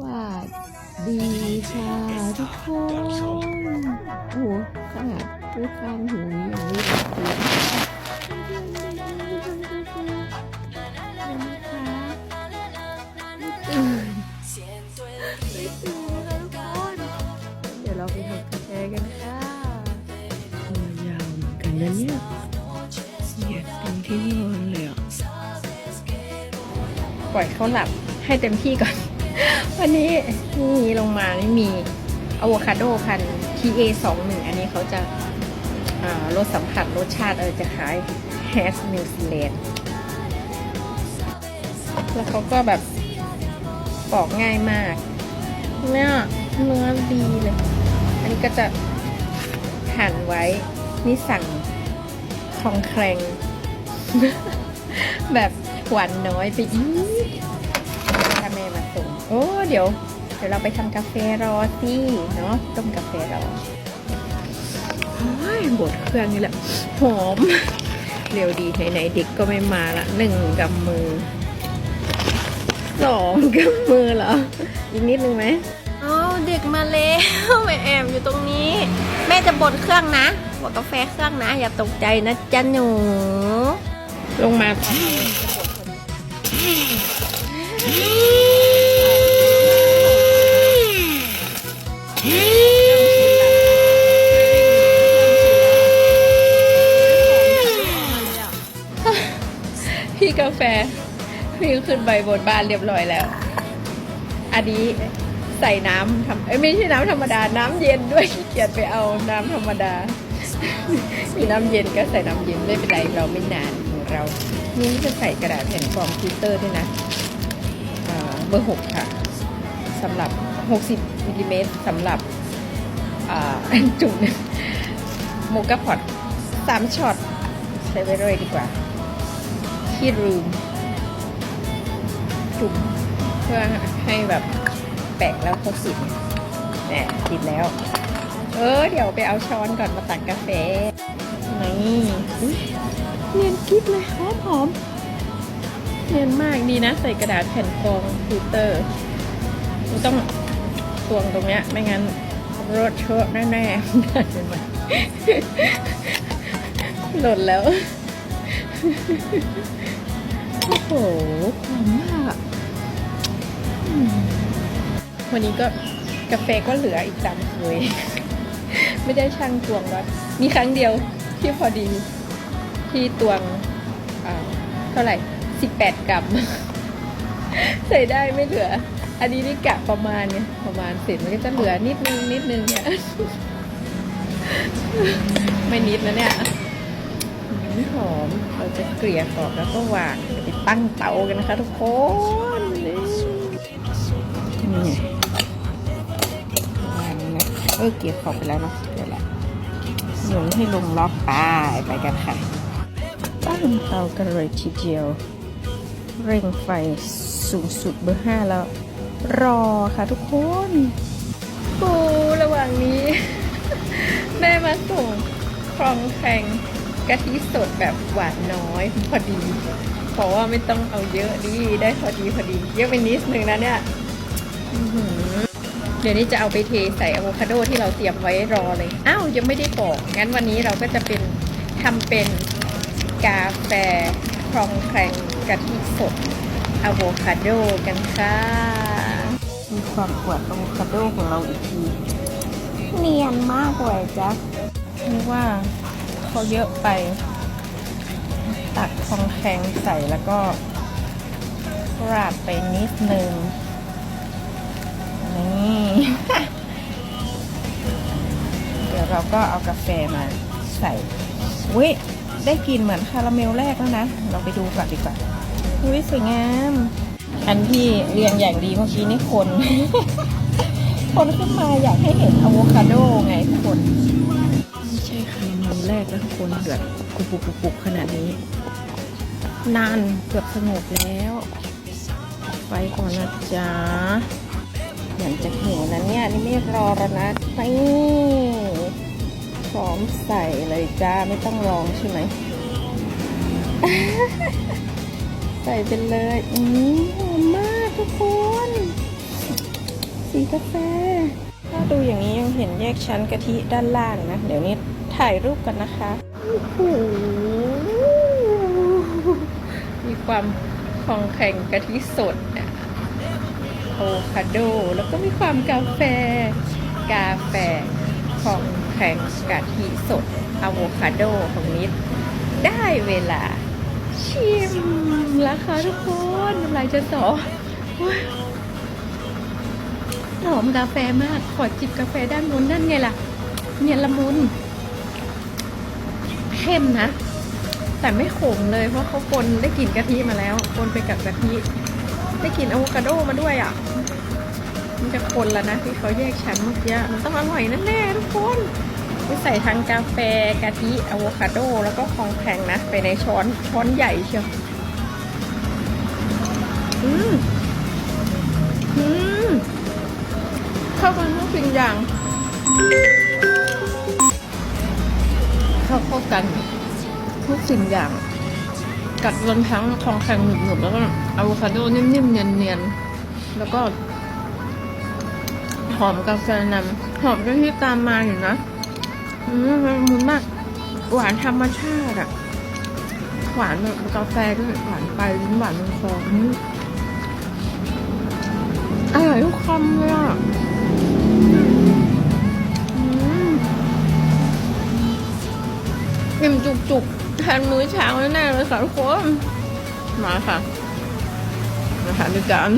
ว่าดีค่ะทุกคนโอ้โหขนาดพูดข้างหูยังไม่ได้ยินเดี๋ยวเราไปทำกาแฟกันค่ะยาวเหมือนกันนะเนี่ยเหยียดเต็มที่นอนเลยอะ ปล่อยเขาหลับให้เต็มที่ก่อน วันนี้นี่ลงมานี่มีอะโวคาโดพัน TA 2 1อันนี้เขาจะรสสัมผัสรสชาติเออจะคล้ายแฮสนิวซีแลนด์แล้วเขาก็แบบปอกง่ายมากเนี่ยเนื้อดีเลย อันนี้ก็จะหั่นไว้ นี่สั่งคองแครงแบบหวานน้อยไปอีก ถ้าแม่มาส่งโอ้ เดี๋ยว เดี๋ยวเราไปทำกาแฟรอสิเนาะต้มกาแฟรอโอ้ยบดเครื่องนี่แหละ หอม เร็วดีไหนๆเด็กก็ไม่มาละหนึ่งกำมือสองกำมือเหรอ อีกนิดนึงไหมอ๋อเด็กมาแล้วแม่แอมอยู่ตรงนี้ แม่จะบดเครื่องนะบดกาแฟเครื่องนะ อย่าตกใจนะจ๊ะหนู ลงมา ตอนนี้จะบดพอดีพี่กาแฟพี่ขึ้นไปบนบ้านเรียบร้อยแล้ว อันนี้ใส่น้ำทำเอ้ยไม่ใช่น้ำธรรมดา น้ำเย็นด้วยขี้เกียจไปเอาน้ำธรรมดา มีน้ำเย็นก็ใส่น้ำเย็นไม่เป็นไรเราไม่นานของเรา นี่จะใส่กระดาษแผ่นฟอมฟิลเตอร์ด้วยนะเบอร์หกค่ะสำหรับ 60มิลลิเมตรสำหรับอ่าจุ่มโมกาพอตสามช็อตใช้ไว้เลยดีกว่า ที่รูม จุ่มเพื่อให้แบบแปะแล้วเขาติดเนี่ยติดแล้ว เออ เดี๋ยวไปเอาช้อนก่อนมาตักกาแฟ นี่เนียนกิ๊บเลยหอมหอมเนียนมากดีนะ ใส่กระดาษแผ่นฟองฟิลเตอร์ต้องตวงตรงเนี้ย ไม่งั้นรถเชอะแน่ๆได้ไหมหล่นแล้ว โอ้โห มมากอืมวันนี้ก็กาแฟก็เหลืออีกตามเคยไม่ได้ช่างตวงวัดมีครั้งเดียวที่พอดีที่ตวงเท่าไหร่สิบแปดกรัมใส่ได้ไม่เหลือ อันนี้นี่กะประมาณเนี่ยประมาณเสร็จมันก็จะเหลือนิดนึงนิดนึงเนี่ยไม่นิดนะเนี่ย หอม เราจะเกลี่ยกรอบแล้วก็วางเดี๋ยวไปตั้งเตากันนะคะทุกคนนี่นี่วางนะเออเกลี่ยขอบไปแล้วเนาะเดี๋ยวละหนุนให้ลงล็อกไปไปกันค่ะ ตั้งเตากันเลยทีเดียว เร่งไฟสูงสุดเบอร์ห้าแล้ว รอค่ะทุกคนโอ้ระหว่างนี้ แม่มาส่งครองแข่ง กะทิสดแบบหวานน้อยพอดี เพราะว่าไม่ต้องเอาเยอะดีได้พอดีพอดีเยอะไปนิดนึงนะเนี่ยอื้อหือเดี๋ยวนี้จะเอาไปเทใส่อะโวคาโดที่เราเตรียมไว้รอเลยอ้าวยังไม่ได้บอก งั้นวันนี้เราก็จะเป็นทำเป็นกาแฟครองแครงกะทิสดอะโวคาโดกันค่ะ มีความอวดอะโวคาโดของเราอีกที เนียนมากเลยจ๊ะนึกว่า เขาเยอะไป ตักทองแข็งใส่แล้วก็ราดไปนิดนึง นี่ เดี๋ยวเราก็เอากาแฟมาใส่อุ้ยได้กลิ่นเหมือนคาราเมลแรกแล้วนะ เราไปดูก่อนดีกว่าอุ้ยสวยงาม อันที่เรียงอย่างดีเมื่อกี้นี่คน คนขึ้นมาอยากให้เห็นอะโวคาโดไงทุกคน ไม่ใช่คาราเมลแรกแล้วทุกคนเดือดกุบกุบกุบกุบขนาดนี้ นานเกือบสงบแล้ว ไปก่อนนะจ๊ะอยากจะเห็นนะเนี่ยนี่ไม่รอแล้วนะนี่พร้อมใส่เลยจ้าไม่ต้องลองใช่ไหมใส่ไปเลยอืมหอมมากทุกคน สีกาแฟ ถ้าดูอย่างนี้ยังเห็นแยกชั้นกะทิด้านล่างนะ เดี๋ยวนี้ ถ่ายรูปกันนะคะโอ้โหมีความพองแข็งกะทิสดอะโอคาโด แล้วก็มีความกาแฟ กาแฟของแข็งกะทิสดอะโวคาโดของนิด ได้เวลา ชิมแล้วค่ะทุกคนน้ำลายจะต่อหอมกาแฟมาก ขอจิบกาแฟด้านบนนั่นไงล่ะ เนี่ยละมุน เข้มนะ แต่ไม่ขมเลยเพราะเขาปนได้กลิ่นกะทิมาแล้วปนไปกับกะทิได้กลิ่นอะโวคาโดมาด้วยอะ มันจะคนแล้วนะที่เขาแยกชั้นเมื่อกี้มันต้องอร่อยแน่ๆทุกคนไปใส่ทั้งกาแฟกะทิอะโวคาโด แล้วก็ของแข็งนะ ไปในช้อนช้อนใหญ่เชียวอืมอืมเข้ากันทุกสิ่งอย่าง เข้าเข้ากัน ทุกสิ่งอย่าง กัดรวมทั้งทองแข็งหนึบๆแล้วก็อะโวคาโดนิ่มๆเนียนๆแล้วก็ หอมกาแฟนำหอมกะทิตามมาอยู่นะอืมมันมุนมาก หวานธรรมชาติอะหวานแบบกาแฟด้วยหวานไปลิ้นหวานลงคออืมอร่อยทุกคำเลยอะ จุกๆแทนมื้อเช้าแน่ๆเลยค่ะทุกคนมาค่ะมาทานด้วยกัน